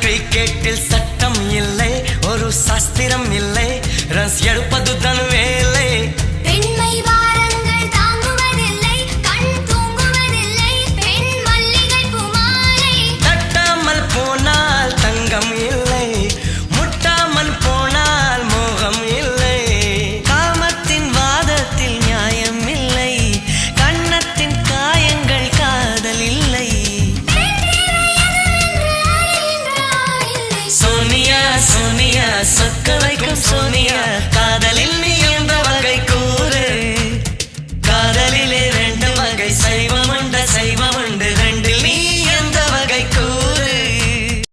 கிரிக்கெட்டில் சட்டம் இல்லை ஒரு சாஸ்திரம் இல்லை. ரன்ஸ் எடுப்பது சோனியா